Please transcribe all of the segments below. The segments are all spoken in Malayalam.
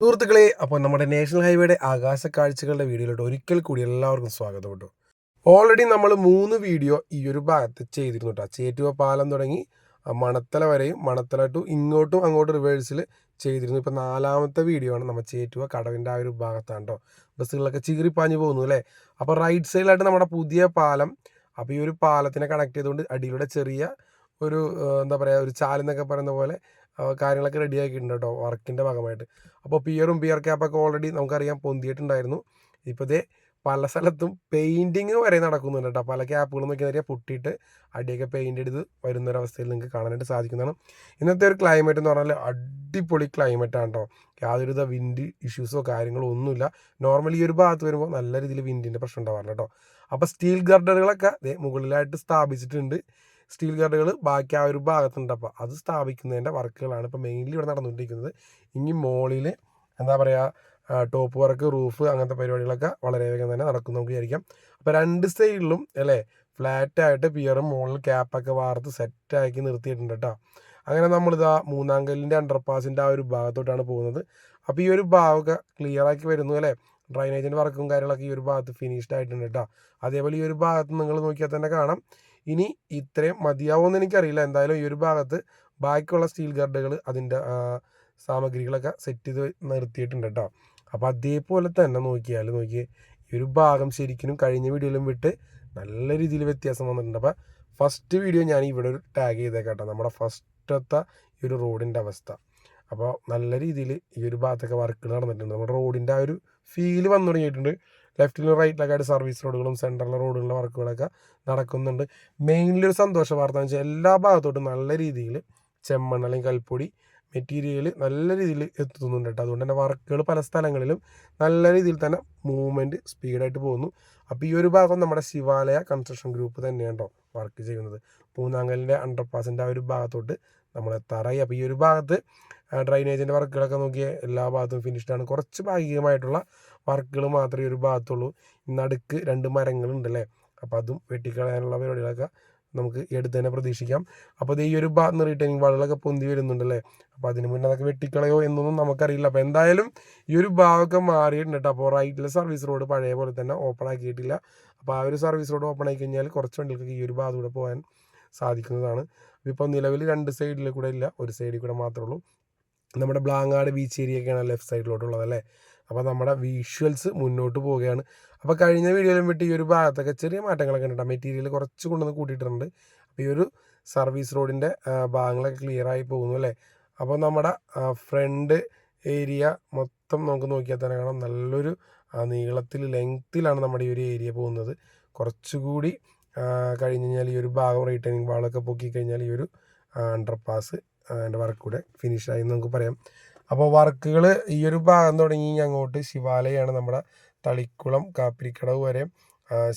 സുഹൃത്തുക്കളെ അപ്പോൾ നമ്മുടെ നാഷണൽ ഹൈവേയുടെ ആകാശ കാഴ്ചകളുടെ വീഡിയോയിലോട്ട് ഒരിക്കൽ കൂടി എല്ലാവർക്കും സ്വാഗതം കേട്ടോ. ഓൾറെഡി നമ്മൾ മൂന്ന് വീഡിയോ ഈ ഒരു ഭാഗത്ത് ചെയ്തിരുന്നു കേട്ടോ. ചേറ്റുവ പാലം തുടങ്ങി മണത്തല വരെയും മണത്തല ടു ഇങ്ങോട്ടും അങ്ങോട്ടും റിവേഴ്സിൽ ചെയ്തിരുന്നു. ഇപ്പോൾ നാലാമത്തെ വീഡിയോ ആണ് നമ്മൾ ചേറ്റുവ കടവിന്റെ ആ ഒരു ഭാഗത്താണ് കേട്ടോ. ബസ്സുകളൊക്കെ ചീറിപ്പാഞ്ഞു പോകുന്നു അല്ലേ? അപ്പോൾ റൈറ്റ് സൈഡിലായിട്ട് നമ്മുടെ പുതിയ പാലം അപ്പോൾ ഈ ഒരു പാലത്തിനെ കണക്ട് ചെയ്തുകൊണ്ട് അടിയിലൂടെ ചെറിയ ഒരു എന്താ പറയുക ഒരു ചാലെന്നൊക്കെ പറയുന്ന പോലെ കാര്യങ്ങളൊക്കെ റെഡി ആക്കിയിട്ടുണ്ട് കേട്ടോ വർക്കിന്റെ ഭാഗമായിട്ട്. അപ്പോൾ പിയറും പിയർ ക്യാപ്പൊക്കെ ഓൾറെഡി നമുക്കറിയാം പൊന്തിയിട്ടുണ്ടായിരുന്നു. ഇപ്പോൾ ഇതേ പല സ്ഥലത്തും പെയിന്റിങ് വരെ നടക്കുന്നുണ്ട് കേട്ടോ. പല ക്യാപ്പുകളും നോക്കി നേരിയ പൊട്ടിയിട്ട് അടിയൊക്കെ പെയിന്റ് എടുത്ത് വരുന്നൊരവസ്ഥയിൽ നിങ്ങൾക്ക് കാണാനായിട്ട് സാധിക്കുന്നതാണ്. ഇന്നത്തെ ഒരു ക്ലൈമറ്റ് എന്ന് പറഞ്ഞാൽ അടിപൊളി ക്ലൈമറ്റാണ് കേട്ടോ. യാതൊരുവിധ വിൻഡ് ഇഷ്യൂസോ കാര്യങ്ങളോ ഒന്നുമില്ല. നോർമലി ഈ ഒരു ഭാഗത്ത് വരുമ്പോൾ നല്ല രീതിയിൽ വിൻഡിന്റെ പ്രശ്നം ഉണ്ടാവാറില്ല കേട്ടോ. അപ്പോൾ സ്റ്റീൽ ഗർഡറുകളൊക്കെ മുകളിലായിട്ട് സ്ഥാപിച്ചിട്ടുണ്ട്. സ്റ്റീൽ ഗാർഡുകൾ ബാക്കി ആ ഒരു ഭാഗത്തുണ്ട്. അപ്പോൾ അത് സ്ഥാപിക്കുന്നതിന്റെ വർക്കുകളാണ് ഇപ്പോൾ മെയിൻലി ഇവിടെ നടന്നുകൊണ്ടിരിക്കുന്നത്. ഇനി മോളിൽ എന്താ പറയുക ടോപ്പ് വർക്ക് റൂഫ് അങ്ങനത്തെ പരിപാടികളൊക്കെ വളരെ വേഗം തന്നെ നടക്കും നമുക്ക് വിചാരിക്കാം. അപ്പോൾ രണ്ട് സൈഡിലും അല്ലേ ഫ്ലാറ്റ് ആയിട്ട് പിയറും മുകളിൽ ക്യാപ്പൊക്കെ വാർത്ത് സെറ്റാക്കി നിർത്തിയിട്ടുണ്ട് കേട്ടോ. അങ്ങനെ നമ്മളിതാ മൂന്നാങ്കലിന്റെ അണ്ടർപാസിന്റെ ആ ഒരു ഭാഗത്തോട്ടാണ് പോകുന്നത്. അപ്പോൾ ഈ ഒരു ഭാഗമൊക്കെ ക്ലിയർ ആക്കി വരുന്നു അല്ലേ? ഡ്രൈനേജിന്റെ വർക്കും കാര്യങ്ങളൊക്കെ ഈ ഒരു ഭാഗത്ത് ഫിനിഷ്ഡ് ആയിട്ടുണ്ട് കേട്ടോ. അതേപോലെ ഈ ഒരു ഭാഗത്ത് നിങ്ങൾ നോക്കിയാൽ തന്നെ കാണാം. ഇനി ഇത്രയും മതിയാവുമെന്ന് എനിക്കറിയില്ല. എന്തായാലും ഈ ഒരു ഭാഗത്ത് ബാക്കിയുള്ള സ്റ്റീൽ ഗാർഡുകൾ അതിന്റെ സാമഗ്രികളൊക്കെ സെറ്റ് ചെയ്ത് നിർത്തിയിട്ടുണ്ട് കേട്ടോ. അപ്പോൾ അതേപോലെ തന്നെ നോക്കിയാൽ നോക്കി ഈ ഒരു ഭാഗം ശരിക്കും കഴിഞ്ഞ വീഡിയോയിലും വിട്ട് നല്ല രീതിയിൽ വ്യത്യാസം വന്നിട്ടുണ്ട്. അപ്പോൾ ഫസ്റ്റ് വീഡിയോ ഞാൻ ഇവിടെ ഒരു ടാഗ് ചെയ്തേക്കാട്ടോ നമ്മുടെ ഫസ്റ്റത്തെ ഈ ഒരു റോഡിന്റെ അവസ്ഥ. അപ്പോൾ നല്ല രീതിയിൽ ഈ ഒരു ഭാഗത്തൊക്കെ വർക്ക് നടന്നിട്ടുണ്ട്. നമ്മുടെ റോഡിന്റെ ആ ഒരു ഫീൽ വന്നു തുടങ്ങിയിട്ടുണ്ട്. ലെഫ്റ്റിലും റൈറ്റിലൊക്കെ ആയിട്ട് സർവീസ് റോഡുകളും സെൻട്രലിലെ റോഡുകളിലെ വർക്കുകളൊക്കെ നടക്കുന്നുണ്ട്. മെയിൻലി ഒരു സന്തോഷ വാർത്ത എന്ന് വെച്ചാൽ എല്ലാ ഭാഗത്തോട്ടും നല്ല രീതിയിൽ ചെമ്മണ്ണ് അല്ലെങ്കിൽ കൽപ്പൊടി മെറ്റീരിയൽ നല്ല രീതിയിൽ എത്തുന്നുണ്ട് കേട്ടോ. അതുകൊണ്ട് തന്നെ വർക്കുകൾ പല സ്ഥലങ്ങളിലും നല്ല രീതിയിൽ തന്നെ മൂവ്മെന്റ് സ്പീഡായിട്ട് പോകുന്നു. അപ്പോൾ ഈ ഒരു ഭാഗം നമ്മുടെ ശിവാലയ കൺസ്ട്രക്ഷൻ ഗ്രൂപ്പ് തന്നെയാണ് കേട്ടോ വർക്ക് ചെയ്യുന്നത്. മൂന്നാങ്കലിന്റെ അണ്ടർപാസിന്റെ ആ ഒരു ഭാഗത്തോട്ട് നമ്മൾ എത്താറായി അപ്പോൾ ഈ ഒരു ഭാഗത്ത് ഡ്രൈനേജിന്റെ വർക്കുകളൊക്കെ നോക്കിയാൽ എല്ലാ ഭാഗത്തും ഫിനിഷ്ഡ് ആണ്. കുറച്ച് ഭാഗികമായിട്ടുള്ള വർക്കുകൾ മാത്രമേ ഒരു ഭാഗത്തുള്ളൂ. നടുക്ക് രണ്ട് മരങ്ങളുണ്ട് അല്ലേ അപ്പോൾ അതും വെട്ടിക്കളയാനുള്ള പരിപാടികളൊക്കെ നമുക്ക് എടുത്ത് തന്നെ പ്രതീക്ഷിക്കാം. അപ്പോൾ ഈ ഒരു ഭാഗത്ത് റിട്ടേണിങ് വാളുകളൊക്കെ പൊന്തി വരുന്നുണ്ടല്ലേ? അപ്പോൾ അതിന് മുന്നേ അതൊക്കെ വെട്ടിക്കളയോ എന്നൊന്നും നമുക്കറിയില്ല. അപ്പോൾ എന്തായാലും ഈ ഒരു ഭാഗമൊക്കെ മാറിയിട്ടുണ്ട് അപ്പോൾ റൈറ്റിലെ സർവീസ് റോഡ് പഴയ പോലെ തന്നെ ഓപ്പൺ ആക്കിയിട്ടില്ല. അപ്പോൾ ആ ഒരു സർവീസ് റോഡ് ഓപ്പൺ ആയി കഴിഞ്ഞാൽ കുറച്ച് വണ്ടികൾക്ക് ഈ ഒരു ഭാഗത്തൂടെ പോകാൻ സാധിക്കുന്നതാണ്. ഇപ്പോൾ നിലവിൽ രണ്ട് സൈഡിൽ കൂടെ ഇല്ല. ഒരു സൈഡിൽ കൂടെ മാത്രമേ ഉള്ളൂ. നമ്മുടെ ബ്ലാങ്ങാട് ബീച്ച് ഏരിയയൊക്കെയാണ് ലെഫ്റ്റ് സൈഡിലോട്ടുള്ളത് അല്ലേ? അപ്പോൾ നമ്മുടെ വിഷ്വൽസ് മുന്നോട്ട് പോവുകയാണ്. അപ്പോൾ കഴിഞ്ഞ വീഡിയോയിലും വിട്ട് ഈ ഒരു ഭാഗത്തൊക്കെ ചെറിയ മാറ്റങ്ങളൊക്കെ ഉണ്ട് മെറ്റീരിയൽ കുറച്ച് കൊണ്ടുവന്ന് കൂട്ടിയിട്ടുണ്ട്. അപ്പോൾ ഈ ഒരു സർവീസ് റോഡിന്റെ ഭാഗങ്ങളൊക്കെ ക്ലിയർ ആയി പോകുന്നു അല്ലേ? അപ്പോൾ നമ്മുടെ ഫ്രണ്ട് ഏരിയ മൊത്തം നമുക്ക് നോക്കിയാൽ തന്നെ കാണാം. നല്ലൊരു നീളത്തിൽ ലെങ്ത്തിലാണ് നമ്മുടെ ഈ ഒരു ഏരിയ പോകുന്നത്. കുറച്ചുകൂടി കഴിഞ്ഞ് കഴിഞ്ഞാൽ ഈ ഒരു ഭാഗം റീറ്റേണിങ് വാളൊക്കെ പൊക്കി കഴിഞ്ഞാൽ ഈ ഒരു അണ്ടർപാസ് അതിന്റെ വർക്ക് കൂടെ ഫിനിഷായി എന്ന് നമുക്ക് പറയാം. അപ്പോൾ വർക്കുകൾ ഈ ഒരു ഭാഗം തുടങ്ങി അങ്ങോട്ട് ശിവാലയാണ് നമ്മുടെ തളിക്കുളം കാപ്പിരിക്കടവ് വരെ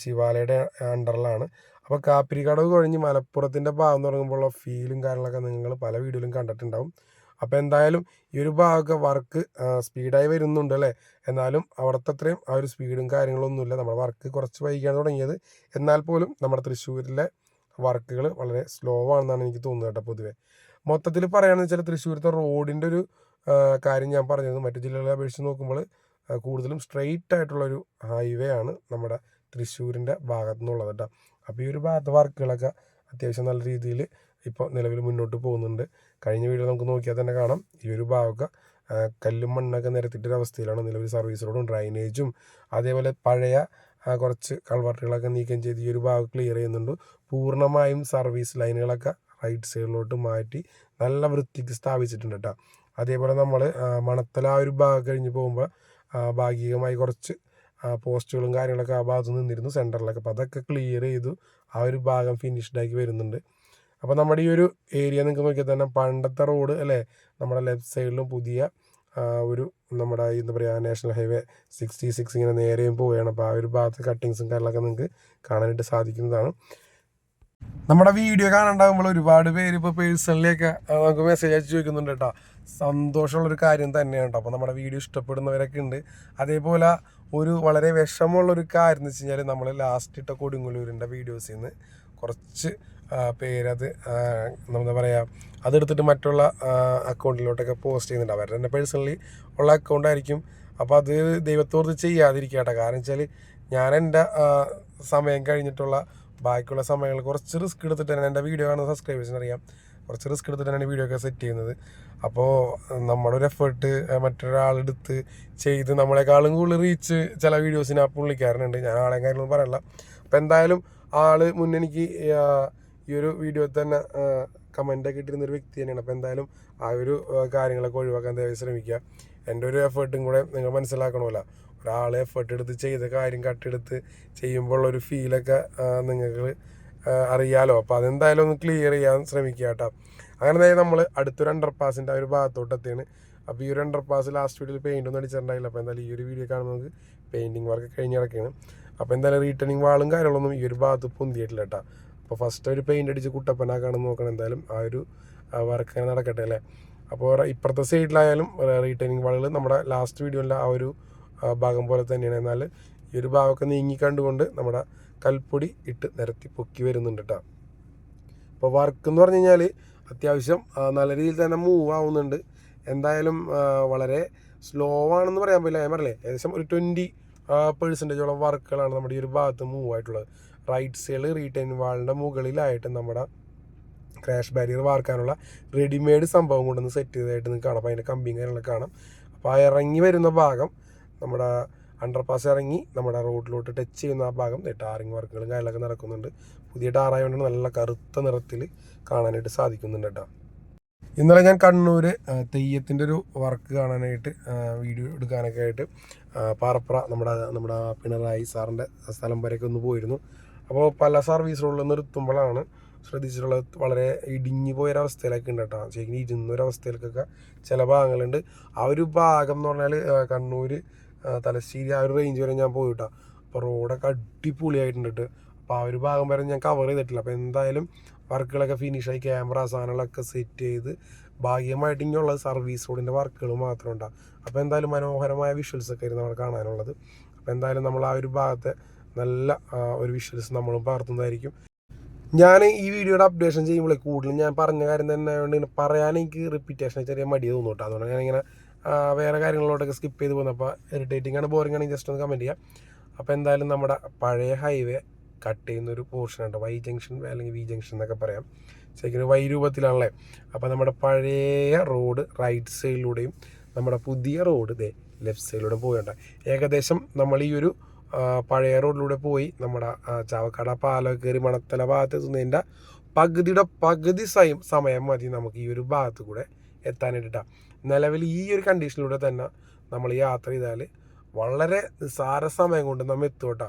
ശിവാലയുടെ അണ്ടറിലാണ് അപ്പോൾ കാപ്പിരിക്കടവ് കഴിഞ്ഞ് മലപ്പുറത്തിന്റെ ഭാഗം തുടങ്ങുമ്പോഴുള്ള ഫീലും കാര്യങ്ങളൊക്കെ നിങ്ങൾ പല വീഡിയോയിലും കണ്ടിട്ടുണ്ടാവും. അപ്പോൾ എന്തായാലും ഈ ഒരു ഭാഗമൊക്കെ വർക്ക് സ്പീഡായി വരുന്നുണ്ട് അല്ലേ? എന്നാലും അവിടുത്തെ അത്രയും ആ ഒരു സ്പീഡും കാര്യങ്ങളൊന്നുമില്ല നമ്മുടെ വർക്ക് കുറച്ച് വൈകിയാണ് തുടങ്ങിയത്. എന്നാൽ പോലും നമ്മുടെ തൃശ്ശൂരിലെ വർക്കുകൾ വളരെ സ്ലോ ആണെന്നാണ് എനിക്ക് തോന്നുന്നത് കേട്ടോ പൊതുവെ. മൊത്തത്തിൽ പറയുകയാണെന്ന് വെച്ചാൽ തൃശ്ശൂരത്തെ റോഡിന്റെ ഒരു കാര്യം ഞാൻ പറഞ്ഞത്. മറ്റു ജില്ലകളെ അപേക്ഷിച്ച് നോക്കുമ്പോൾ കൂടുതലും സ്ട്രെയിറ്റ് ആയിട്ടുള്ളൊരു ഹൈവേ ആണ് നമ്മുടെ തൃശ്ശൂരിന്റെ ഭാഗത്തു നിന്നുള്ളത് കേട്ടോ. അപ്പോൾ ഈ ഒരു ഭാഗത്ത് വർക്കുകളൊക്കെ അത്യാവശ്യം നല്ല രീതിയിൽ ഇപ്പോൾ നിലവിൽ മുന്നോട്ട് പോകുന്നുണ്ട്. കഴിഞ്ഞ വീഡിയോ നമുക്ക് നോക്കിയാൽ തന്നെ കാണാം. ഈ ഒരു ഭാഗമൊക്കെ കല്ലും മണ്ണൊക്കെ നിരത്തിയിട്ടൊരു അവസ്ഥയിലാണ് നിലവിൽ സർവീസ് റോഡും ഡ്രൈനേജും അതേപോലെ പഴയ കുറച്ച് കൾവർട്ടുകളൊക്കെ നീക്കം ചെയ്ത് ഈ ഒരു ഭാഗം ക്ലിയർ ചെയ്യുന്നുണ്ട്. പൂർണമായും സർവീസ് ലൈനുകളൊക്കെ റൈറ്റ് സൈഡിലോട്ട് മാറ്റി നല്ല വൃത്തിക്ക് സ്ഥാപിച്ചിട്ടുണ്ട് കേട്ടോ അതേപോലെ നമ്മൾ മണത്തല ആ ഒരു ഭാഗം കഴിഞ്ഞ് പോകുമ്പോൾ ഭാഗികമായി കുറച്ച് പോസ്റ്റുകളും കാര്യങ്ങളൊക്കെ ആ ഭാഗത്ത് നിന്നിരുന്നു സെന്ററിലൊക്കെ അപ്പോൾ അതൊക്കെ ക്ലിയർ ചെയ്തു ആ ഒരു ഭാഗം ഫിനിഷ്ഡ് ആക്കി വരുന്നുണ്ട്. അപ്പോൾ നമ്മുടെ ഈ ഒരു ഏരിയ നിങ്ങൾക്ക് നോക്കിയാൽ തന്നെ പണ്ടത്തെ റോഡ് അല്ലേ? നമ്മുടെ ലെഫ്റ്റ് സൈഡിലും പുതിയ ഒരു നമ്മുടെ എന്താ പറയുക നാഷണൽ ഹൈവേ സിക്സ്റ്റി സിക്സ് ഇങ്ങനെ നേരെയും പോവുകയാണ്. അപ്പോൾ ആ ഒരു ഭാഗത്ത് കട്ടിങ്സും കാര്യങ്ങളൊക്കെ നിങ്ങൾക്ക് കാണാനായിട്ട് സാധിക്കുന്നതാണ്. നമ്മുടെ വീഡിയോ കാണണ്ടാകുമ്പോൾ ഒരുപാട് പേര് ഇപ്പോൾ പേഴ്സണലിയൊക്കെ നമുക്ക് മെസ്സേജ് അയച്ച് ചോദിക്കുന്നുണ്ട് കേട്ടോ. സന്തോഷമുള്ളൊരു കാര്യം തന്നെയാണ് കേട്ടോ. അപ്പോൾ നമ്മുടെ വീഡിയോ ഇഷ്ടപ്പെടുന്നവരൊക്കെ ഉണ്ട്. അതേപോലെ ഒരു വളരെ വിഷമമുള്ളൊരു കാര്യം എന്ന് വെച്ച് കഴിഞ്ഞാൽ നമ്മൾ ലാസ്റ്റ് ഇട്ട കൊടുങ്ങല്ലൂരിന്റെ വീഡിയോസിൽ നിന്ന് കുറച്ച് പേരത് എന്താ പറയുക അതെടുത്തിട്ട് മറ്റുള്ള അക്കൗണ്ടിലോട്ടൊക്കെ പോസ്റ്റ് ചെയ്യുന്നുണ്ട്. അവരുടെ തന്നെ പേഴ്സണലി ഉള്ള അക്കൗണ്ടായിരിക്കും അപ്പോൾ അത് ദൈവത്തോർത്ത് ചെയ്യാതിരിക്കുക കേട്ടോ. കാരണം വെച്ചാൽ ഞാൻ എന്റെ സമയം കഴിഞ്ഞിട്ടുള്ള ബാക്കിയുള്ള സമയങ്ങളിൽ കുറച്ച് റിസ്ക് എടുത്തിട്ടാണ് എന്റെ വീഡിയോ കാണുന്ന സബ്സ്ക്രൈബേഴ്സിന് അറിയാം. കുറച്ച് റിസ്ക് എടുത്തിട്ടാണ് വീഡിയോ ഒക്കെ സെറ്റ് ചെയ്യുന്നത്. അപ്പോൾ നമ്മുടെ ഒരു എഫേർട്ട് മറ്റൊരാളെടുത്ത് ചെയ്ത് നമ്മളെക്കാളും കൂടുതൽ റീച്ച് ചില വീഡിയോസിന് ആ പുള്ളിക്കാരനുണ്ട്. ഞാൻ ആളെ കാര്യങ്ങളൊന്നും പറയല്ല. അപ്പോൾ എന്തായാലും ആൾ മുന്നെനിക്ക് ഈ ഒരു വീഡിയോ തന്നെ കമന്റൊക്കെ ഇട്ടിരുന്ന ഒരു വ്യക്തി തന്നെയാണ്. അപ്പോൾ എന്തായാലും ആ ഒരു കാര്യങ്ങളൊക്കെ ഒഴിവാക്കാൻ ദയവായി ശ്രമിക്കുക. എന്റെ ഒരു എഫേർട്ടും കൂടെ നിങ്ങൾ മനസ്സിലാക്കണമല്ലോ. ഒരാൾ എഫേർട്ട് എടുത്ത് ചെയ്ത കാര്യം കട്ടെടുത്ത് ചെയ്യുമ്പോൾ ഒരു ഫീലൊക്കെ നിങ്ങൾക്ക് അറിയാലോ. അപ്പോൾ അതെന്തായാലും ഒന്ന് ക്ലിയർ ചെയ്യാൻ ശ്രമിക്കുക കേട്ടോ. അങ്ങനെ നമ്മൾ അടുത്തൊരു അണ്ടർ പാസിന്റെ ആ ഒരു ഭാഗത്തോട്ട് എത്തിയാണ്. അപ്പോൾ ഈ ഒരു അണ്ടർ പാസ് ലാസ്റ്റ് വീഡിയോയിൽ പെയിന്റ് ഒന്നും അടിച്ചിട്ടുണ്ടായില്ല. അപ്പോൾ എന്തായാലും ഈ ഒരു വീഡിയോ കാണുമ്പോൾ നമുക്ക് പെയിന്റിങ് വർക്ക് കഴിഞ്ഞ് കിടക്കുകയാണ് അപ്പോൾ എന്തായാലും റീട്ടേണിങ് വാളും കാര്യങ്ങളൊന്നും ഈ ഒരു ഭാഗത്ത് പൊന്തിയിട്ടില്ല കേട്ടോ. അപ്പോൾ ഫസ്റ്റ് ഒരു പെയിന്റ് അടിച്ച് കുട്ടപ്പനാക്കാണെന്ന് നോക്കണം. എന്തായാലും ആ ഒരു വർക്ക് അങ്ങനെ നടക്കട്ടെ അല്ലേ? അപ്പോൾ ഇപ്പുറത്തെ സൈഡിലായാലും റീട്ടേണിങ് വാളുകൾ നമ്മുടെ ലാസ്റ്റ് വീഡിയോയിലെ ആ ഒരു ഭാഗം പോലെ തന്നെയാണ്. എന്നാൽ ഈ ഒരു ഭാഗമൊക്കെ നീങ്ങിക്കണ്ടുകൊണ്ട് നമ്മുടെ കൽപ്പൊടി ഇട്ട് നിരത്തി പൊക്കി വരുന്നുണ്ട് കേട്ടോ അപ്പോൾ വർക്ക് എന്ന് പറഞ്ഞു കഴിഞ്ഞാൽ അത്യാവശ്യം നല്ല രീതിയിൽ തന്നെ മൂവ് ആവുന്നുണ്ട്. എന്തായാലും വളരെ സ്ലോ ആണെന്ന് പറയാൻ പറ്റില്ല. ഞാൻ പറയില്ലേ ഏകദേശം ഒരു ട്വന്റി പെർസെന്റേജോളം വർക്കുകളാണ് നമ്മുടെ ഈ ഒരു ഭാഗത്ത് മൂവ് ആയിട്ടുള്ളത്. റൈറ്റ് സൈഡ് റീറ്റൈൻ വാളിന്റെ മുകളിലായിട്ട് നമ്മുടെ ക്രാഷ് ബാരിയർ വാർക്കാനുള്ള റെഡിമെയ്ഡ് സംഭവം കൊണ്ടൊന്ന് സെറ്റ് ചെയ്തതായിട്ട് നിങ്ങൾക്ക് കാണാം. അപ്പോൾ അതിന്റെ കമ്പിയും കാര്യങ്ങളൊക്കെ കാണാം. അപ്പോൾ ആ ഇറങ്ങി വരുന്ന ഭാഗം നമ്മുടെ അണ്ടർപാസ് ഇറങ്ങി നമ്മുടെ റോഡിലോട്ട് ടച്ച് ചെയ്യുന്ന ആ ഭാഗം ടാറിങ് വർക്കുകളും കാര്യങ്ങളൊക്കെ നടക്കുന്നുണ്ട്. പുതിയ ടാറായതുകൊണ്ട് നല്ല കറുത്ത നിറത്തിൽ കാണാനായിട്ട് സാധിക്കുന്നുണ്ട് കേട്ടോ. ഇന്നലെ ഞാൻ കണ്ണൂർ തെയ്യത്തിന്റെ ഒരു വർക്ക് കാണാനായിട്ട് വീഡിയോ എടുക്കാനൊക്കെ ആയിട്ട് പാറപ്ര നമ്മുടെ നമ്മുടെ പിണറായി സാറിന്റെ സ്ഥലം വരെയൊക്കെ ഒന്ന് പോയിരുന്നു. അപ്പോൾ പല സർവീസ് റോഡിൽ നിർത്തുമ്പോഴാണ് ശ്രദ്ധിച്ചിട്ടുള്ളത്. വളരെ ഇടിഞ്ഞു പോയൊരവസ്ഥയിലൊക്കെ ഉണ്ട് കേട്ടോ. ശരിക്കും ഇരുന്നൊരവസ്ഥയിലേക്കൊക്കെ ചില ഭാഗങ്ങളുണ്ട്. ആ ഒരു ഭാഗം എന്ന് പറഞ്ഞാൽ കണ്ണൂർ തലശ്ശേരി ആ ഒരു റേഞ്ച് വരെ ഞാൻ പോയിട്ടാ. അപ്പോൾ റോഡൊക്കെ അടിപൊളിയായിട്ടുണ്ട്. ട്ടോ. അപ്പോൾ ആ ഒരു ഭാഗം വരെ ഞാൻ കവർ ചെയ്തിട്ടില്ല. അപ്പോൾ എന്തായാലും വർക്കുകളൊക്കെ ഫിനിഷായി ക്യാമറ സാധനങ്ങളൊക്കെ സെറ്റ് ചെയ്ത് ഭാഗ്യമായിട്ട് ഇങ്ങനെയുള്ള സർവീസ് റോഡിന്റെ വർക്കുകൾ മാത്രം ഉണ്ടാകും അപ്പോൾ എന്തായാലും മനോഹരമായ വിഷ്വൽസ് ഒക്കെ ആയിരുന്നു നമ്മൾ കാണാനുള്ളത്. അപ്പോൾ എന്തായാലും നമ്മൾ ആ ഒരു ഭാഗത്തെ നല്ല ഒരു വിഷ്വൽസ് നമ്മളും പകർത്തുന്നതായിരിക്കും. ഞാൻ ഈ വീഡിയോയുടെ അപ്ഡേഷൻ ചെയ്യുമ്പോൾ കൂടുതലും ഞാൻ പറഞ്ഞ കാര്യം തന്നെ ആയതുകൊണ്ട് ഇങ്ങനെ പറയാൻ എനിക്ക് റിപ്പീറ്റേഷൻ ചെറിയ മടി തോന്നും കേട്ടോ. അതുകൊണ്ട് ഞാനിങ്ങനെ ആ, വേറെ കാര്യങ്ങളിലോട്ടൊക്കെ സ്കിപ്പ് ചെയ്ത് പോകുന്നത് അപ്പോൾ ഇറിറ്റേറ്റിംഗ് ആണ് ബോറിംഗ് ആണെങ്കിൽ ജസ്റ്റ് ഒന്ന് കമന്റ് ചെയ്യാം. അപ്പോൾ എന്തായാലും നമ്മുടെ പഴയ ഹൈവേ കട്ട് ചെയ്യുന്ന ഒരു പോർഷൻ ഉണ്ട് വൈ ജംഗ്ഷൻ അല്ലെങ്കിൽ വി ജംഗ്ഷൻ എന്നൊക്കെ പറയാം. ശരിക്കും വൈ രൂപത്തിലാണല്ലേ? അപ്പോൾ നമ്മുടെ പഴയ റോഡ് റൈറ്റ് സൈഡിലൂടെയും നമ്മുടെ പുതിയ റോഡ് ദേ ലെഫ്റ്റ് സൈഡിലൂടെ പോയുണ്ട് ഏകദേശം നമ്മൾ ഈ ഒരു പഴയ റോഡിലൂടെ പോയി നമ്മുടെ ചാവക്കാട പാലം കയറി മണത്തല ഭാഗത്ത് എത്തുന്നതിന്റെ പകുതിയുടെ പകുതി സയം സമയം മതി നമുക്ക് ഈ ഒരു ഭാഗത്ത് കൂടെ എത്താനായിട്ടാണ് നിലവിൽ ഈ ഒരു കണ്ടീഷനിലൂടെ തന്നെ നമ്മൾ യാത്ര ചെയ്താൽ വളരെ നിസ്സാര സമയം കൊണ്ട് നമ്മൾ എത്തും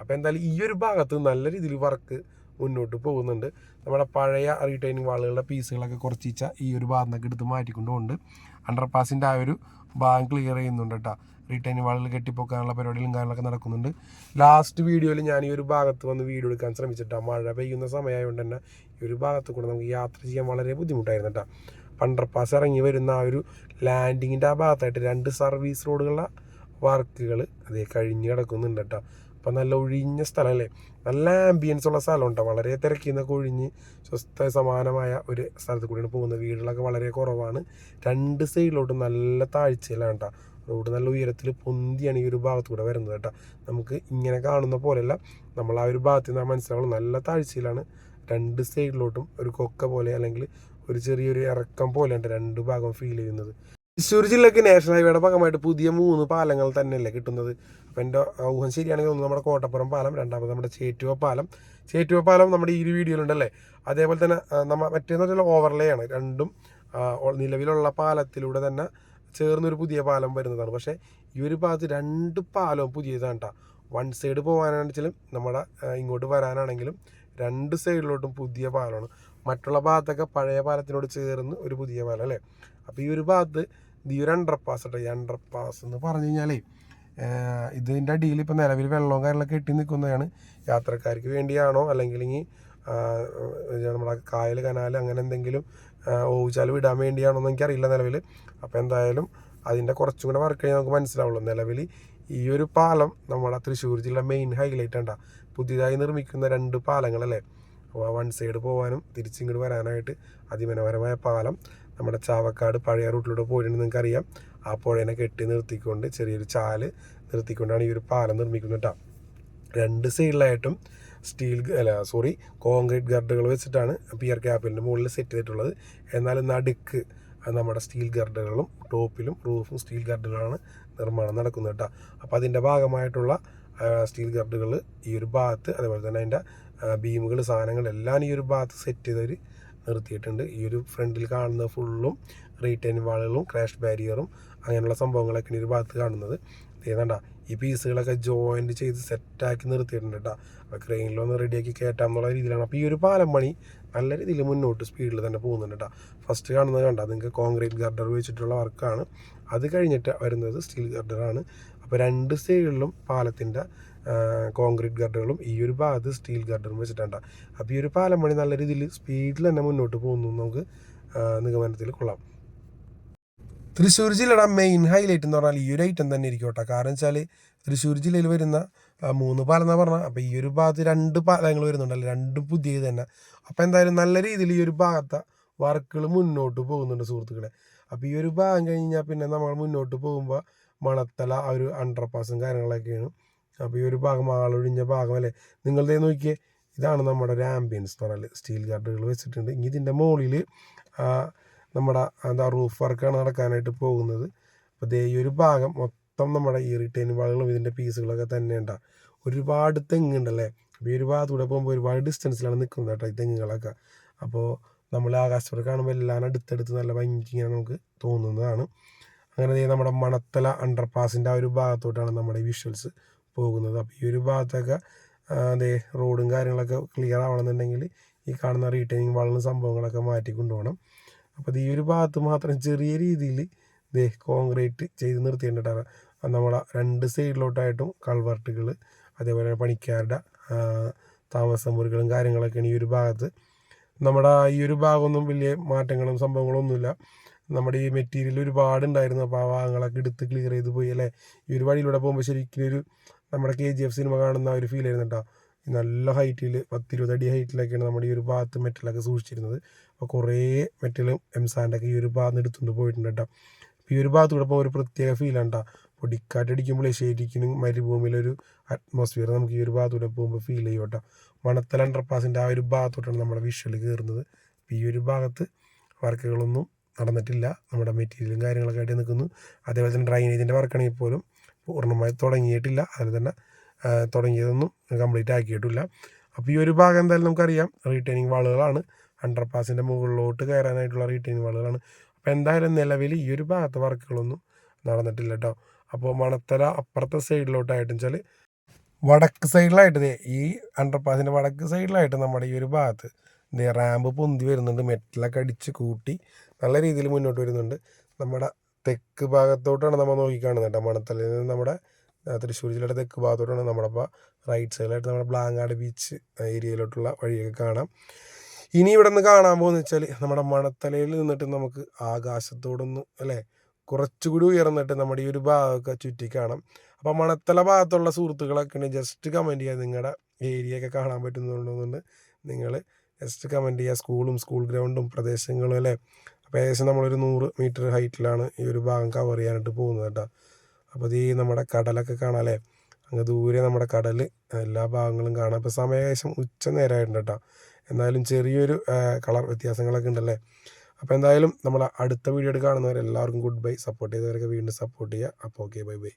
അപ്പോൾ എന്തായാലും ഈ ഒരു ഭാഗത്ത് നല്ല രീതിയിൽ വർക്ക് മുന്നോട്ട് പോകുന്നുണ്ട്. നമ്മുടെ പഴയ റീറ്റൈനിങ് വാളുകളുടെ പീസുകളൊക്കെ കുറച്ചിച്ച ഈ ഒരു ഭാഗത്തൊക്കെ എടുത്ത് മാറ്റിക്കൊണ്ടുകൊണ്ട് അണ്ടർ പാസിന്റെ ആ ഒരു ഭാഗം ക്ലിയർ ചെയ്യുന്നുണ്ട് കേട്ടോ റീറ്റൈനിങ് വാളുകൾ കെട്ടിപ്പൊക്കാനുള്ള പരിപാടികളും കാര്യങ്ങളൊക്കെ നടക്കുന്നുണ്ട്. ലാസ്റ്റ് വീഡിയോയിൽ ഞാൻ ഈ ഒരു ഭാഗത്ത് വന്ന് വീഡിയോ എടുക്കാൻ ശ്രമിച്ചിട്ടാണ് മഴ പെയ്യുന്ന സമയമായതുകൊണ്ട് തന്നെ ഈ ഒരു ഭാഗത്ത് കൂടെ നമുക്ക് യാത്ര ചെയ്യാൻ വളരെ ബുദ്ധിമുട്ടായിരുന്നു കേട്ടോ അണ്ടർ പാസ് ഇറങ്ങി വരുന്ന ആ ഒരു ലാൻഡിങ്ങിന്റെ ആ ഭാഗത്തായിട്ട് രണ്ട് സർവീസ് റോഡുകളുടെ വർക്കുകൾ അതേ കഴിഞ്ഞ് കിടക്കുന്നുണ്ട് കേട്ടോ. അപ്പം നല്ല ഒഴിഞ്ഞ സ്ഥലമല്ലേ? നല്ല ആംബിയൻസ് ഉള്ള സ്ഥലമുണ്ട്. വളരെ തിരക്കിന്നൊക്കെ ഒഴിഞ്ഞ് സ്വസ്ഥ സമാനമായ ഒരു സ്ഥലത്ത് കൂടിയാണ് പോകുന്നത്. വീടുകളൊക്കെ വളരെ കുറവാണ്. രണ്ട് സൈഡിലോട്ട് നല്ല താഴ്ചയിലാണ് കേട്ടോ. റോഡ് നല്ല ഉയരത്തിൽ പൊന്തിയാണ് ഈ ഒരു ഭാഗത്ത് കൂടെ വരുന്നത് കേട്ടോ. നമുക്ക് ഇങ്ങനെ കാണുന്ന പോലെയല്ല. നമ്മൾ ആ ഒരു ഭാഗത്ത് നിന്ന് മനസ്സിലാവുള്ളൂ. നല്ല താഴ്ചയിലാണ്. രണ്ട് സൈഡിലോട്ടും ഒരു കൊക്ക പോലെ അല്ലെങ്കിൽ ഒരു ചെറിയൊരു ഇറക്കം പോലെയുണ്ട് രണ്ട് ഭാഗം ഫീൽ ചെയ്യുന്നത്. തൃശ്ശൂർ ജില്ലക്ക് നാഷണൽ ഹൈവേയുടെ ഭാഗമായിട്ട് പുതിയ മൂന്ന് പാലങ്ങൾ തന്നെയല്ലേ കിട്ടുന്നത്? അപ്പം എന്റെ ഊഹം ശരിയാണെങ്കിൽ ഒന്ന് നമ്മുടെ കോട്ടപ്പുറം പാലം രണ്ടാമത് നമ്മുടെ ചേറ്റുവ പാലം. ചേറ്റുവ പാലം നമ്മുടെ ഈ ഒരു വീഡിയോയിലുണ്ടല്ലേ അതേപോലെ തന്നെ നമ്മൾ നമ്മ മറ്റേന്ന് പറഞ്ഞാൽ ഓവർലേ ആണ്. രണ്ടും നിലവിലുള്ള പാലത്തിലൂടെ തന്നെ ചേർന്നൊരു പുതിയ പാലം വരുന്നതാണ്. പക്ഷേ ഈ ഒരു ഭാഗത്ത് രണ്ട് പാലവും പുതിയതാണ് കേട്ടോ വൺ സൈഡ് പോകാനാണെങ്കിലും നമ്മുടെ ഇങ്ങോട്ട് വരാനാണെങ്കിലും രണ്ട് സൈഡിലോട്ടും പുതിയ പാലമാണ്. മറ്റുള്ള ഭാഗത്തൊക്കെ പഴയ പാലത്തിനോട് ചേർന്ന് ഒരു പുതിയ പാലം അല്ലേ? അപ്പോൾ ഈ ഒരു ഭാഗത്ത് ഈ ഒരു അണ്ടർപാസ് കേട്ടോ ഈ അണ്ടർ പാസ് എന്ന് പറഞ്ഞു കഴിഞ്ഞാലേ ഇതിന്റെ അടിയിൽ ഇപ്പോൾ നിലവിൽ വെള്ളവും കാര്യങ്ങളൊക്കെ കെട്ടി നിൽക്കുന്നതാണ്. യാത്രക്കാർക്ക് വേണ്ടിയാണോ അല്ലെങ്കിൽ നമ്മുടെ കായൽ കനാൽ അങ്ങനെ എന്തെങ്കിലും ഓവിച്ചാൽ വിടാൻ വേണ്ടിയാണോ എന്ന് എനിക്കറിയില്ല നിലവിൽ. അപ്പോൾ എന്തായാലും അതിന്റെ കുറച്ചും കൂടെ വർക്ക് കഴിഞ്ഞാൽ നമുക്ക് മനസ്സിലാവുള്ളൂ. നിലവിൽ ഈ ഒരു പാലം നമ്മുടെ തൃശ്ശൂർ ജില്ല മെയിൻ ഹൈലൈറ്റ് ഉണ്ടാ പുതിയതായി നിർമ്മിക്കുന്ന രണ്ട് പാലങ്ങളല്ലേ? അപ്പോൾ വൺ സൈഡ് പോകാനും തിരിച്ചിങ്ങോട്ട് വരാനായിട്ട് അതിമനോഹരമായ പാലം നമ്മുടെ ചാവക്കാട് പഴയ റൂട്ടിലൂടെ പോയിട്ടുണ്ട് നിങ്ങൾക്ക് അറിയാം ആ പുഴേനെ കെട്ടി നിർത്തിക്കൊണ്ട് ചെറിയൊരു ചാൽ നിർത്തിക്കൊണ്ടാണ് ഈ ഒരു പാലം നിർമ്മിക്കുന്നത് കേട്ടോ. രണ്ട് സൈഡിലായിട്ടും സ്റ്റീൽ അല്ല സോറി കോൺക്രീറ്റ് ഗർഡുകൾ വെച്ചിട്ടാണ് പിയർ ക്യാപ്പിന്റെ മുകളിൽ സെറ്റ് ചെയ്തിട്ടുള്ളത്. എന്നാൽ നടുക്ക് നമ്മുടെ സ്റ്റീൽ ഗർഡുകളും ടോപ്പിലും റൂഫും സ്റ്റീൽ ഗർഡുകളാണ് നിർമ്മാണം നടക്കുന്നത് കേട്ടോ. അപ്പോൾ അതിന്റെ ഭാഗമായിട്ടുള്ള സ്റ്റീൽ ഗർഡുകൾ ഈ ഒരു ഭാഗത്ത് അതുപോലെ തന്നെ അതിന്റെ ബീമുകൾ സാധനങ്ങളെല്ലാം ഈ ഒരു ഭാഗത്ത് സെറ്റ് ചെയ്തവർ നിർത്തിയിട്ടുണ്ട്. ഈ ഒരു ഫ്രണ്ടിൽ കാണുന്ന ഫുള്ളും റീറ്റെയിൻ വാളുകളും ക്രാഷ് ബാരിയറും അങ്ങനെയുള്ള സംഭവങ്ങളൊക്കെയാണ് ഈ ഒരു ഭാഗത്ത് കാണുന്നത്. ഏതാണ്ടാ ഈ പീസുകളൊക്കെ ജോയിന്റ് ചെയ്ത് സെറ്റാക്കി നിർത്തിയിട്ടുണ്ട് കേട്ടോ അപ്പോൾ ക്രെയിനിലൊന്ന് റെഡിയാക്കി കയറ്റാം എന്നുള്ള രീതിയിലാണ്. അപ്പോൾ ഈ ഒരു പാലം പണി നല്ല രീതിയിൽ മുന്നോട്ട് സ്പീഡിൽ തന്നെ പോകുന്നുണ്ട് കേട്ടോ ഫസ്റ്റ് കാണുന്നത് കണ്ട നിങ്ങൾക്ക് കോൺക്രീറ്റ് ഗർഡർ വെച്ചിട്ടുള്ള വർക്കാണ് അത് കഴിഞ്ഞിട്ട് വരുന്നത് സ്റ്റീൽ ഗർഡറാണ് അപ്പോൾ രണ്ട് സൈഡിലും പാലത്തിന്റെ കോൺക്രീറ്റ് ഗർഡറുകളും ഈ ഒരു ഭാഗത്ത് സ്റ്റീൽ ഗർഡറും വെച്ചിട്ടുണ്ട്. അപ്പോൾ ഈ ഒരു പാലം പണി നല്ല രീതിയിൽ സ്പീഡിൽ തന്നെ മുന്നോട്ട് പോകുന്നു നമുക്ക് നിഗമനത്തിൽ കൊള്ളാം. തൃശ്ശൂർ ജില്ലയുടെ മെയിൻ ഹൈലൈറ്റ് എന്ന് പറഞ്ഞാൽ ഈ ഒരു ഐറ്റം തന്നെ ഇരിക്കും കേട്ടോ. കാരണം വെച്ചാൽ തൃശ്ശൂർ ജില്ലയിൽ വരുന്ന മൂന്ന് പാലം എന്നാണ് പറഞ്ഞാൽ അപ്പോൾ ഈ ഒരു ഭാഗത്ത് രണ്ട് പാലങ്ങൾ വരുന്നുണ്ടല്ലോ രണ്ടും പുതിയത് തന്നെ. അപ്പോൾ എന്തായാലും നല്ല രീതിയിൽ ഈ ഒരു ഭാഗത്തെ വർക്കുകൾ മുന്നോട്ട് പോകുന്നുണ്ട് സുഹൃത്തുക്കളെ. അപ്പോൾ ഈ ഒരു ഭാഗം കഴിഞ്ഞാൽ പിന്നെ നമ്മൾ മുന്നോട്ട് പോകുമ്പോൾ മണത്തല ആ ഒരു അണ്ടർ പാസും കാര്യങ്ങളൊക്കെയാണ്. അപ്പോൾ ഈ ഒരു ഭാഗം ആളൊഴിഞ്ഞ ഭാഗം അല്ലേ നിങ്ങളുടെ നോക്കിയേ ഇതാണ് നമ്മുടെ ഒരു ആംബിയൻസ് എന്ന് സ്റ്റീൽ ഗാർഡുകൾ വെച്ചിട്ടുണ്ട്. ഇനി ഇതിന്റെ മുകളിൽ നമ്മുടെ എന്താ റൂഫ് വർക്കാണ് നടക്കാനായിട്ട് പോകുന്നത്. അപ്പോൾ ദേ ഈ ഒരു ഭാഗം മൊത്തം നമ്മുടെ ഈ റിട്ടേൺ വാളുകളും ഇതിന്റെ പീസുകളൊക്കെ തന്നെ ഉണ്ടാകും ഒരുപാട് തെങ്ങുണ്ടല്ലേ? അപ്പോൾ ഈ ഒരു ഭാഗത്തൂടെ പോകുമ്പോൾ ഒരുപാട് ഡിസ്റ്റൻസിലാണ് നിൽക്കുന്നത് കേട്ടോ ഈ തെങ്ങുകളൊക്കെ. അപ്പോൾ നമ്മൾ ആകാശത്തോടെ കാണുമ്പോൾ എല്ലാം അടുത്തടുത്ത് നല്ല ഭംഗി ഇങ്ങനെ നമുക്ക് തോന്നുന്നതാണ്. അങ്ങനെ നമ്മുടെ മണത്തല അണ്ടർ പാസിന്റെ ആ ഒരു ഭാഗത്തോട്ടാണ് നമ്മുടെ വിഷ്വൽസ് പോകുന്നത്. അപ്പോൾ ഈ ഒരു ഭാഗത്തൊക്കെ അതേ റോഡും കാര്യങ്ങളൊക്കെ ക്ലിയർ ആവണമെന്നുണ്ടെങ്കിൽ ഈ കാണുന്ന റീറ്റൈനിങ് വാളിന് സംഭവങ്ങളൊക്കെ മാറ്റി കൊണ്ടുപോകണം. അപ്പോൾ ഈ ഒരു ഭാഗത്ത് മാത്രം ചെറിയ രീതിയിൽ ദേ കോൺക്രീറ്റ് ചെയ്ത് നിർത്തിയിട്ടുണ്ട് നമ്മളെ രണ്ട് സൈഡിലോട്ടായിട്ടും കൾവർട്ടുകൾ അതേപോലെ പണിക്കാരുടെ താമസ മുറികളും കാര്യങ്ങളൊക്കെയാണ് ഈ ഒരു ഭാഗത്ത്. നമ്മുടെ ഈ ഒരു ഭാഗമൊന്നും വലിയ മാറ്റങ്ങളും സംഭവങ്ങളും ഒന്നുമില്ല നമ്മുടെ ഈ മെറ്റീരിയൽ ഒരുപാട് ഉണ്ടായിരുന്നു അപ്പോൾ ആ ഭാഗങ്ങളൊക്കെ എടുത്ത് ക്ലിയർ ചെയ്ത് പോയി അല്ലേ? ഈ ഒരു വഴിയിലൂടെ പോകുമ്പോൾ ശരിക്കും ഒരു നമ്മുടെ കെ ജി എഫ് സിനിമ കാണുന്ന ഒരു ഫീൽ ആയിരുന്നു കേട്ടോ നല്ല ഹൈറ്റിൽ പത്തിരുപത് അടി ഹൈറ്റിലൊക്കെയാണ് നമ്മുടെ ഈ ഒരു ഭാഗത്ത് മെറ്റലൊക്കെ സൂക്ഷിച്ചിരുന്നത്. അപ്പോൾ കുറേ മെറ്റലും എം എംസാന്റൊക്കെ ഈ ഒരു ഭാഗത്ത് എടുത്തുകൊണ്ട് പോയിട്ടുണ്ട് കേട്ടോ ഈ ഒരു ഭാഗത്ത് കൂടെ ഒരു പ്രത്യേക ഫീലാണ് കേട്ടോ പൊടിക്കാറ്റടിക്കുമ്പോഴേ ശരിക്കും മരുഭൂമിയിലൊരു അറ്റ്മോസ്ഫിയർ നമുക്ക് ഈ ഒരു ഭാഗത്തൂടെ പോകുമ്പോൾ ഫീൽ ചെയ്യും കേട്ടോ മണത്തല അണ്ടർപാസിന്റെ ആ ഒരു ഭാഗത്തോട്ടാണ് നമ്മുടെ വിഷ്വൽ കയറുന്നത് അപ്പോൾ ഈ ഒരു ഭാഗത്ത് വർക്കുകളൊന്നും നടന്നിട്ടില്ല. നമ്മുടെ മെറ്റീരിയലും കാര്യങ്ങളൊക്കെ ആയിട്ട് നിൽക്കുന്നു. അതേപോലെ തന്നെ ഡ്രൈനേജിന്റെ വർക്കാണെങ്കിൽ പോലും പൂർണമായി തുടങ്ങിയിട്ടില്ല. അതുപോലെ തന്നെ തുടങ്ങിയതൊന്നും കംപ്ലീറ്റ് ആക്കിയിട്ടില്ല. അപ്പോൾ ഈ ഒരു ഭാഗം എന്തായാലും നമുക്കറിയാം. റീറ്റെയിനിങ് വാളുകളാണ് അണ്ടർ പാസിന്റെ മുകളിലോട്ട് കയറാനായിട്ടുള്ള റീറ്റെയിനിങ് വാളുകളാണ് അപ്പോൾ എന്തായാലും നിലവിൽ ഈ ഒരു ഭാഗത്തെ വർക്കുകളൊന്നും നടന്നിട്ടില്ല കേട്ടോ അപ്പോൾ മണത്തല അപ്പുറത്തെ സൈഡിലോട്ടായിട്ട് വെച്ചാൽ വടക്ക് സൈഡിലായിട്ട് ഈ അണ്ടർ പാസിന്റെ വടക്ക് സൈഡിലായിട്ട് നമ്മുടെ ഈ ഒരു ഭാഗത്ത് റാമ്പ് പൊന്തി വരുന്നുണ്ട്. മെറ്റലൊക്കെ അടിച്ച് കൂട്ടി നല്ല രീതിയിൽ മുന്നോട്ട് വരുന്നുണ്ട്. നമ്മുടെ തെക്ക് ഭാഗത്തോട്ടാണ് നമ്മൾ നോക്കിക്കാണുന്നത് കേട്ടോ. മണത്തലയിൽ നിന്ന് നമ്മുടെ തൃശ്ശൂർ ജില്ലയുടെ തെക്ക് ഭാഗത്തോട്ടാണ് നമ്മുടെ ഇപ്പോൾ റൈറ്റ് സൈഡിലായിട്ട് നമ്മുടെ ബ്ലാങ്ങാട് ബീച്ച് ഏരിയയിലോട്ടുള്ള വഴിയൊക്കെ കാണാം. ഇനി ഇവിടെ നിന്ന് കാണാൻ പോകുന്ന വെച്ചാൽ നമ്മുടെ മണത്തലയിൽ നിന്നിട്ട് നമുക്ക് ആകാശത്തോടൊന്ന് അല്ലേ? കുറച്ചുകൂടി ഉയർന്നിട്ട് നമ്മുടെ ഈ ഒരു ഭാഗമൊക്കെ ചുറ്റി കാണാം. അപ്പോൾ മണത്തല ഭാഗത്തുള്ള സുഹൃത്തുക്കളൊക്കെ ഉണ്ട് ജസ്റ്റ് കമന്റ് ചെയ്യുക നിങ്ങളുടെ ഏരിയ ഒക്കെ കാണാൻ പറ്റുന്നുണ്ടെന്നുണ്ട് നിങ്ങൾ ജസ്റ്റ് കമന്റ് ചെയ്യുക സ്കൂളും സ്കൂൾ ഗ്രൗണ്ടും പ്രദേശങ്ങളും അല്ലേ? അപ്പോൾ ഏകദേശം നമ്മളൊരു നൂറ് മീറ്റർ ഹൈറ്റിലാണ് ഈ ഒരു ഭാഗം കവർ ചെയ്യാനായിട്ട് പോകുന്നത് കേട്ടോ. അപ്പോൾ ഇത് ഈ നമ്മുടെ കടലൊക്കെ കാണാമല്ലേ അങ്ങ് ദൂരെ നമ്മുടെ കടൽ എല്ലാ ഭാഗങ്ങളും കാണാം. ഇപ്പോൾ സമയം ഏകദേശം ഉച്ച നേരമായിട്ടുണ്ട് കേട്ടോ. എന്തായാലും ചെറിയൊരു കളർ വ്യത്യാസങ്ങളൊക്കെ ഉണ്ടല്ലേ? അപ്പോൾ എന്തായാലും നമ്മൾ അടുത്ത വീഡിയോ കാണുന്നവരെല്ലാവർക്കും ഗുഡ് ബൈ സപ്പോർട്ട് ചെയ്തവരൊക്കെ വീണ്ടും സപ്പോർട്ട് ചെയ്യുക. അപ്പോൾ ഓക്കെ ബൈ ബൈ